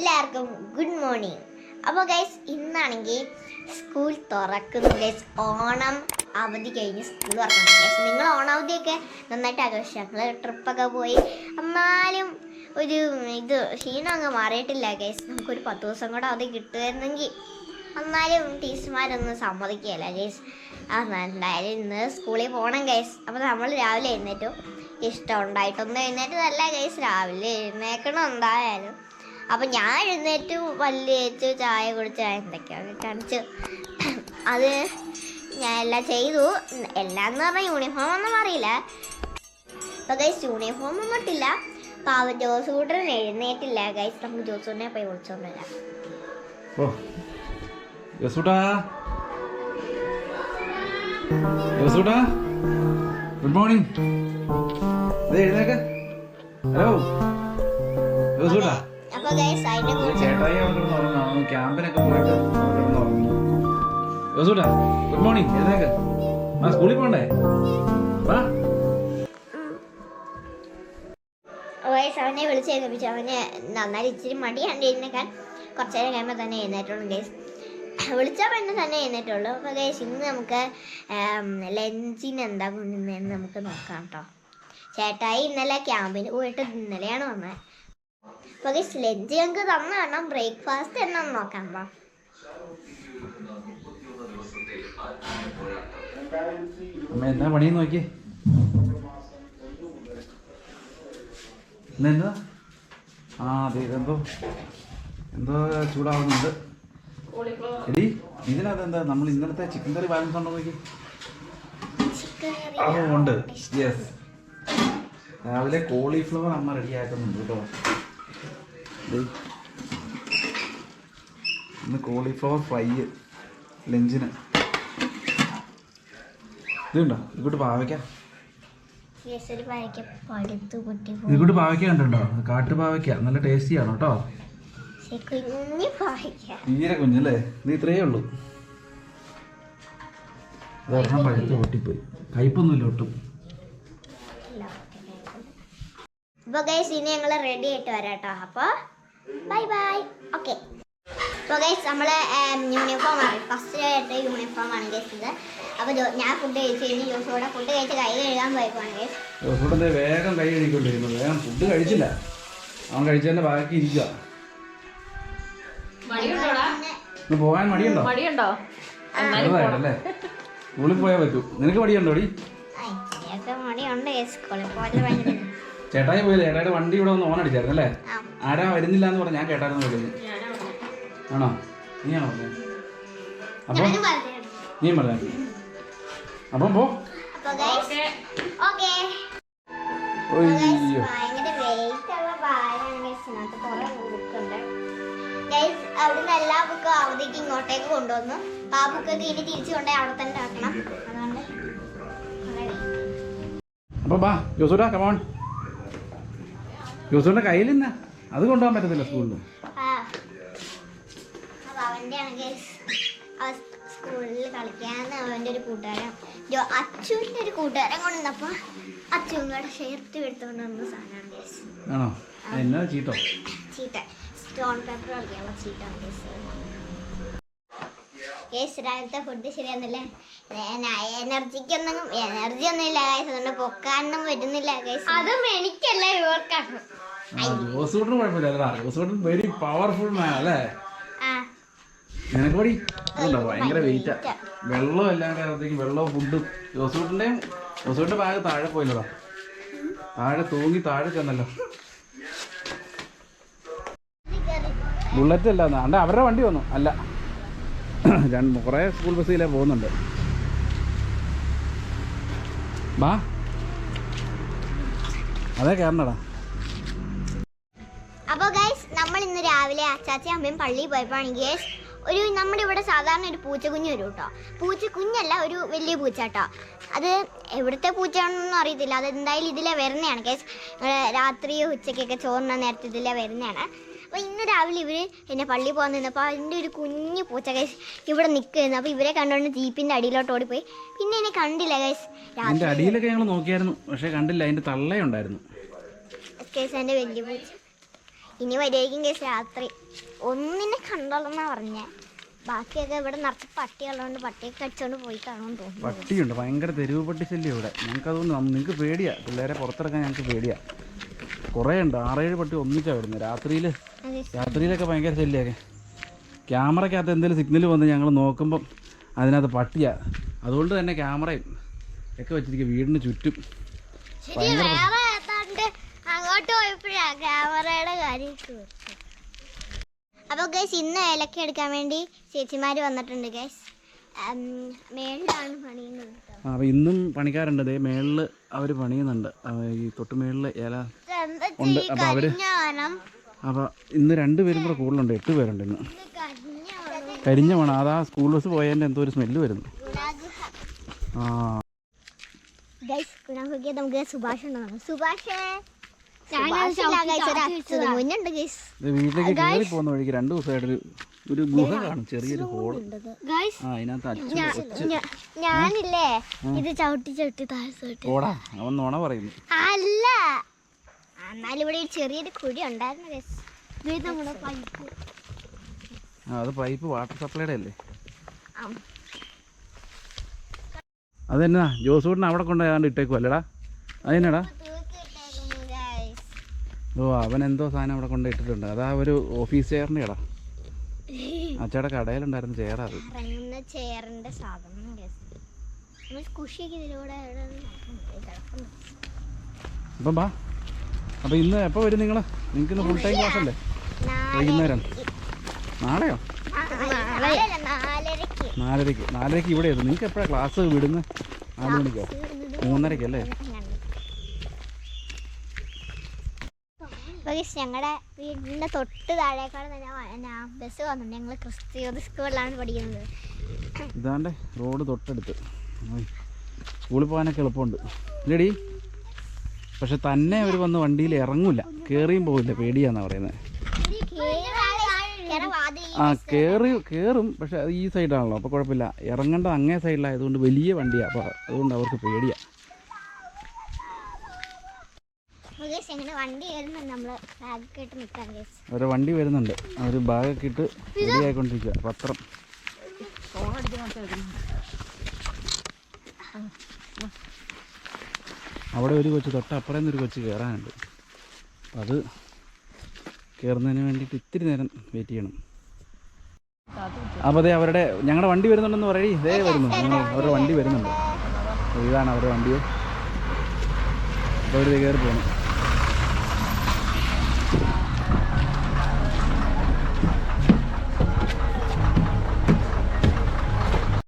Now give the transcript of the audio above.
എല്ലാവർക്കും good morning. അപ്പോൾ guys ഇന്നാണെങ്കിൽ സ്കൂൾ തുറക്കുന്നു. ഗൈസ് ഓണം അവധി കഴിഞ്ഞ് സ്കൂൾ തുറക്കണം ഗൈസ് നിങ്ങൾ ഓണാവധിയൊക്കെ നന്നായിട്ട് ആഘോഷിച്ചു? ഞങ്ങൾ ട്രിപ്പൊക്കെ പോയി. എന്നാലും ഒരു ഇത് ക്ഷീണം അങ്ങ് മാറിയിട്ടില്ല ഗൈസ് നമുക്കൊരു പത്ത് ദിവസം കൂടെ അവധി കിട്ടുമായിരുന്നെങ്കിൽ. എന്നാലും ടീച്ചർമാരൊന്നും സമ്മതിക്കുകയില്ല ഗൈസ് എന്തായാലും ഇന്ന് സ്കൂളിൽ പോകണം ഗൈസ് അപ്പോൾ നമ്മൾ രാവിലെ എഴുന്നേറ്റു. ഇഷ്ടം ഉണ്ടായിട്ടൊന്നും എഴുന്നേറ്റതല്ല ഗൈസ് രാവിലെ എഴുന്നേക്കണം എന്തായാലും. അപ്പം ഞാൻ എഴുന്നേറ്റ് പല്ല് തേച്ച് ചായ കുടിച്ച് എന്തൊക്കെയാണ് കാണിച്ചു അത് ഞാൻ എല്ലാം ചെയ്തു. എല്ലാം എന്ന് പറഞ്ഞാൽ യൂണിഫോം ഒന്നും അറിയില്ല. അപ്പോൾ ഗൈസ് യൂണിഫോം ഒന്നും ഇട്ടില്ല. പാവ ജോസ് കൂട്ടൻ എഴുന്നേറ്റില്ല. ഗൈസ് നമുക്ക് ജോസൂട്ടിനെ പോയി വിളിച്ചോണ്ട് വരാം. ഗുഡ് മോർണിംഗ് എഴുന്നേക്ക്. ഹലോ യസൂട്ടാ അപ്പൊ ഗൈസ് അതിനെ കുറിച്ച് ചേട്ടായി അവിടെ ഉറങ്ങാം ക്യാമ്പിനൊക്കെ പോയിട്ട് അവിടെ ഉറങ്ങി യസൂട്ടാ ഗുഡ് മോർണിംഗ് എഴുന്നേക്ക്. ആ സ്കൂളിൽ പോണ്ടേ? വാ. ഗൈസ് അവനെ വിളിച്ച് കേൾപ്പിച്ചു അവനെ നന്നായി ഇച്ചിരി മടിയാണ് എഴുന്നേക്കാൻ കുറച്ച് നേരം കഴിയുമ്പോൾ തന്നെ എഴുന്നേറ്റുള്ളൂ ഗൈസ് വിളിച്ച പിന്നെ തന്നെ എഴുന്നേറ്റുള്ളൂ അപ്പോൾ ഗൈസ് ഇന്ന് നമുക്ക് ലഞ്ചിന് എന്താ കൊണ്ടുവന്നതെന്ന് നമുക്ക് നോക്കാം കേട്ടോ ചേട്ടായി ഇന്നലെ ക്യാമ്പിന് പോയിട്ട് ഇന്നലെയാണ് വന്നത് അപ്പോൾ സ്ലെഡ്ജ് ഞങ്ങൾക്ക് തന്നു വേണം ബ്രേക്ക്ഫാസ്റ്റ് എന്നാന്ന് നോക്കാം വാ. അമ്മ എന്നാ നോക്കിയേ? ഇന്ന് എന്താ? ആ അതെ ഇതെന്തോ എന്തോ ചൂടാവുന്നുണ്ട്. എടി ഇതിനകത്ത് എന്താ? നമ്മൾ ഇന്നലത്തെ ചിക്കൻ കറി ബാലൻസ് ഉണ്ടോ നോക്കി ആ ഉണ്ട്. യെസ് രാവിലെ കോളിഫ്ലവർ അമ്മ റെഡി ആക്കുന്നുണ്ട് കേട്ടോ. ഇന്ന് കോളിഫ്ലവർ ഫ്രൈ ലഞ്ചിന്. ഇതുണ്ടോ? ഇങ്ങോട്ട് പാവയ്ക്കാം. ഇങ്ങോട്ട് പാവയ്ക്ക കണ്ടുണ്ടോ കാട്ടു പാവയ്ക്ക. നല്ല ടേസ്റ്റിയാണ് കേട്ടോ. തീരെ കുഞ്ഞല്ലേ? നീ ഇത്രയേ ഉള്ളൂ. പഴുത്ത് പൊട്ടിപ്പോയി. കയ്പൊന്നുമില്ല ഒട്ടും. അപ്പോൾ ഗൈസ് ഇനി ഞങ്ങൾ റെഡി ആയിട്ട് വരാം കേട്ടോ അപ്പോൾ ബൈ ബൈ ഓക്കെ അപ്പോൾ ഗൈസ് നമ്മൾ യൂണിഫോം ആണ്. ഫസ്റ്റ് ആയിട്ട് യൂണിഫോം ആണ് ഗൈസ് ഇത്. അപ്പോൾ ഞാൻ ഫുഡ് കഴിച്ചു കഴിഞ്ഞ് ജോസോടെ ഫുഡ് കഴിച്ച് കൈ കഴുകാൻ ഗൈസ് ഇവിടെ വേഗം കൈ കഴിക്കൊണ്ടിരിക്കുന്നു വേഗം ഫുഡ് കഴിച്ചില്ല. അവൻ കഴിച്ചതിന്റെ ബാക്കി ഇരിക്കുക പോകാൻ മടിയുണ്ടോ? മടിയുണ്ടോ? ചെറുതായിട്ടല്ലേ സ്കൂളിൽ പോയാൽ പറ്റൂ. നിനക്ക് മടിയുണ്ടോ ഡി മടിയുണ്ട് സ്കൂളിൽ പോകാൻ ഭയങ്കര ചേട്ടായി പോയില്ലേ ചേട്ടായുടെ വണ്ടി ഇവിടെ വന്ന് ഓൺ അടിച്ചായിരുന്നു അല്ലേ ആരാ വരുന്നില്ല എന്ന് പറഞ്ഞു ഞാൻ കേട്ടായിരുന്നു വിളിക്കുന്നത് ആണോ? നീയാണോ പറഞ്ഞത് അപ്പൊ നീ പറഞ്ഞു. അപ്പം പോ. അവിടുന്ന് എല്ലാ ബുക്കും അവധിക്ക് ഇങ്ങോട്ടേക്ക് കൊണ്ടുവന്നു. അപ്പൊ ആ ബുക്കൊക്കെ ഇനി തിരിച്ചു കൊണ്ടേ അവിടെ തന്നെ ആക്കണം. അതുകൊണ്ട്. അപ്പൊ ബാ ജോസൂട്ടാ കമോൺ ജോസൂട്ടിന്റെ കയ്യിൽ അത് കൊണ്ടുപോകാൻ പറ്റത്തില്ല സ്കൂളിൽ സ്കൂളിൽ കളിക്കാന്ന് അവന്റെ ഒരു കൂട്ടുകാരൻ. ജോ അച്ചുവിന്റെ ഒരു കൂട്ടുകാരൻ കൊണ്ടുവന്നപ്പോൾ അച്ചുവും കൂടെ ഷർട്ട് എടുത്തുകൊണ്ട് വന്ന സാധനമാണ് ഗൈസ് ആണോ? എന്നാ ചീട്ടോ ചീട്ട സ്റ്റോൺ പേപ്പർ കളിക്കാനുള്ള ചീട്ടാണ് രാവിലത്തെ ഫുഡ് ശരിയാന്നില്ലേ എനർജിക്കൊന്നും എനർജി ഒന്നും ഇല്ല ഗൈസ് അതുകൊണ്ട് പൊക്കാനൊന്നും വരുന്നില്ല ഗൈസ് അതും എനിക്കല്ല ഇവർക്കാണ്. ആ ജോസൂട്ടിന് കുഴപ്പമില്ല അല്ലടാ. ജോസൂട്ടൻ വെരി പവർഫുൾ മാൻ അല്ലേ? ഭയങ്കര വെയിറ്റാ വെള്ളം എല്ലാം വെള്ളവും ഫുഡും ജോസൂട്ടിന്റെയും ജോസൂട്ടിന്റെ ഭാഗം താഴെ പോയില്ലടാ. താഴെ തൂങ്ങി താഴെ ചെന്നല്ലോ. ബുള്ളറ്റ് അല്ല അണ്ട അവരുടെ വണ്ടി വന്നു. അല്ല. രണ്ട് കുറേ സ്കൂൾ ബസ്സിലേ പോകുന്നുണ്ട്. ബാ. അതെ കയറണടാ അപ്പോൾ ഗൈസ് നമ്മൾ ഇന്ന് രാവിലെ അച്ചാച്ചയും അമ്മയും പള്ളിയിൽ പോയപ്പോഴാണെങ്കിൽ ഗൈസ് ഒരു നമ്മുടെ ഇവിടെ സാധാരണ ഒരു പൂച്ചക്കുഞ്ഞ് വരും കേട്ടോ പൂച്ചക്കുഞ്ഞല്ല ഒരു വലിയ പൂച്ച കേട്ടോ അത് എവിടുത്തെ പൂച്ചയാണെന്നൊന്നും അറിയത്തില്ല. അത് എന്തായാലും ഇതിലെ വരുന്നതാണ് ഗേസ് രാത്രിയോ ഉച്ചയ്ക്കൊക്കെ ചോറിന നേരത്തെ ഇതിലെ വരുന്നതാണ്. അപ്പോൾ ഇന്ന് രാവിലെ ഇവർ എന്നെ പള്ളിയിൽ പോകാൻ നിന്നപ്പോൾ അതിന്റെ ഒരു കുഞ്ഞു പൂച്ച ഗൈസ് ഇവിടെ നിൽക്കുന്നു അപ്പോൾ ഇവരെ കണ്ടുകൊണ്ട് ജീപ്പിന്റെ അടിയിലോട്ട് ഓടിപ്പോയി. പിന്നെ എന്നെ കണ്ടില്ല ഗൈസ് അതിന്റെ അടിയിലൊക്കെ ഞങ്ങൾ നോക്കിയായിരുന്നു പക്ഷേ കണ്ടില്ല. അതിന്റെ തള്ളയുണ്ടായിരുന്നു. കേസ് എന്റെ വലിയ പൂച്ച. ഇനി വരുമായിരിക്കും കേസ് രാത്രി. ഒന്നിനെ കണ്ടോളെന്നാ പറഞ്ഞേ. ബാക്കിയൊക്കെ ഇവിടെ നിറച്ച് പട്ടിയുള്ളതുകൊണ്ട് പട്ടിയൊക്കെ കടിച്ചോണ്ട് പോയി കാണാൻ തോന്നുന്നു. പട്ടിയുണ്ട്. ഭയങ്കര തെരുവ് പട്ടി ശല്യം ഇവിടെ. ഞങ്ങൾക്ക് അതുകൊണ്ട് നിങ്ങൾക്ക് പേടിയാ. പിള്ളേരെ പുറത്തിറക്കാൻ ഞങ്ങൾക്ക് പേടിയാ. കുറേ ഉണ്ട്. ആറേഴ് പട്ടി ഒന്നിച്ചാ വരുന്നത് രാത്രിയിൽ രാത്രിയിലൊക്കെ ഭയങ്കര ശല്യമൊക്കെ ക്യാമറയ്ക്കകത്ത് എന്തെങ്കിലും സിഗ്നൽ വന്ന് ഞങ്ങൾ നോക്കുമ്പം അതിനകത്ത് പട്ടിയാ. അതുകൊണ്ട് തന്നെ ക്യാമറയും ഒക്കെ വെച്ചിരിക്കും. വീടിന് ചുറ്റും. അങ്ങോട്ട് പോയപ്പോഴാ ക്യാമറയുടെ കാര്യം അപ്പോൾ ഗൈസ് ഇന്ന് ഏലക്ക എടുക്കാൻ വേണ്ടി ചേച്ചിമാര് വന്നിട്ടുണ്ട് ഗൈസ് അപ്പോൾ ഇന്നും പണിക്കാരുണ്ട്. ദേ മേളിൽ അവർ പണിയുന്നുണ്ട്. ഈ തൊട്ട് മേളിൽ ഇല ഉണ്ട്. അപ്പൊ അവർ അപ്പൊ ഇന്ന് രണ്ട് പേരും കൂടെ കൂടുതലുണ്ട്. എട്ട് പേരുണ്ട് ഇന്ന്. കരിഞ്ഞ വേണം അതാ സ്കൂൾ ബസ് പോയതിന്റെ എന്തോ ഒരു സ്മെല്ല് വരുന്നു. ആ. നമുക്ക് സുഭാഷ് സുഭാഷേ. വീട്ടിലേക്ക് കയറി പോകുന്ന വഴിക്ക് രണ്ട് ദിവസമായിട്ട് ഒരു ഗുഹ കാണും ചെറിയൊരു ഹോൾ ഗൈസ് ആ അതിനകത്ത് ഞാനില്ലേ ഇത് ചവിട്ടി ചവിട്ടി താഴ്ത്തോട്ട് ഓടാ അവൻ നോണ പറയുന്നു. അല്ല. എന്നാലും ഇവിടെ ഒരു ചെറിയൊരു കുഴി ഉണ്ടായിരുന്നു ഗൈസ് ഇത് നമ്മുടെ പൈപ്പ്. ആ അത് പൈപ്പ് വാട്ടർ സപ്ലൈയുടെ അല്ലേ? അതെന്നാ? ജോസൂട്ടിന് അവിടെ കൊണ്ടുപോയാണ്ട് ഇട്ടേക്കുവല്ലേടാ. ഇട്ടേക്കും അല്ലടാ അതെന്നാടാ? ഓ അവൻ എന്തോ സാധനം അവിടെ കൊണ്ട് ഇട്ടിട്ടുണ്ട്. അതാ ഒരു ഓഫീസ് ചെയറിന്റെ ഇടാ അച്ചയുടെ കടയിലുണ്ടായിരുന്നു ചെയറാ അത്. സാധനം. അപ്പം ബാ. അപ്പം ഇന്ന് എപ്പോ വരും നിങ്ങൾ നിങ്ങൾക്ക് ഇന്ന് ഫുൾ ടൈം ക്ലാസ് അല്ലേ? വൈകുന്നേരം. നാളെയോ? നാലരക്ക് നാലരക്ക് നാലരയ്ക്ക്. നാലരയ്ക്ക്. നാലരയ്ക്ക് ഇവിടെ നിങ്ങൾക്ക് എപ്പോഴാണ് ക്ലാസ് വിടുന്നത് നാല് മണിക്കോ? മൂന്നരയ്ക്കല്ലേ ഞങ്ങളുടെ വീടിന്റെ തൊട്ട് താഴേക്കാട് തന്നെ ബസ് വന്നിട്ടുണ്ട് ഞങ്ങൾ ക്രിസ്ത്യ സ്കൂളിലാണ് പഠിക്കുന്നത്. ഇതാണ്ട് റോഡ് തൊട്ടടുത്ത്. സ്കൂളിൽ പോകാനൊക്കെ എളുപ്പമുണ്ട്. ഇല്ലടി. പക്ഷെ തന്നെ അവർ വന്ന് വണ്ടിയിൽ ഇറങ്ങൂല. കയറിയും പോകില്ല പേടിയാന്നാ പറയുന്നത് ആ കയറി കയറും പക്ഷെ അത് ഈ സൈഡാണല്ലോ അപ്പോൾ കുഴപ്പമില്ല. ഇറങ്ങേണ്ടത് അങ്ങേ സൈഡിലായതുകൊണ്ട് വലിയ വണ്ടിയാണ് അപ്പോൾ അതുകൊണ്ട് അവർക്ക് പേടിയാണ് ഞങ്ങളുടെ വണ്ടി വരുന്നുണ്ട് നമ്മൾ ബാഗൊക്കെ ഇട്ട് നിൽക്കാൻ അവരെ വണ്ടി വരുന്നുണ്ട്. അവർ ബാഗൊക്കെ ഇട്ട് റെഡി ആയിക്കൊണ്ടിരിക്കുക പത്രം അവിടെ ഒരു കൊച്ച് തൊട്ടപ്പുറം ഒരു കൊച്ച് കയറാനുണ്ട് അപ്പം അത് കയറുന്നതിന് വേണ്ടിയിട്ട് ഇത്തിരി നേരം വെയിറ്റ് ചെയ്യണം. അപ്പോൾ അതെ അവരുടെ ഞങ്ങളുടെ വണ്ടി വരുന്നുണ്ടെന്ന് പറയേ. ഇതേ വരുന്നു. അവരുടെ വണ്ടി വരുന്നുണ്ട്. ഇതാണ് അവരുടെ വണ്ടിയെ. അപ്പോൾ അവർ കയറി പോകണം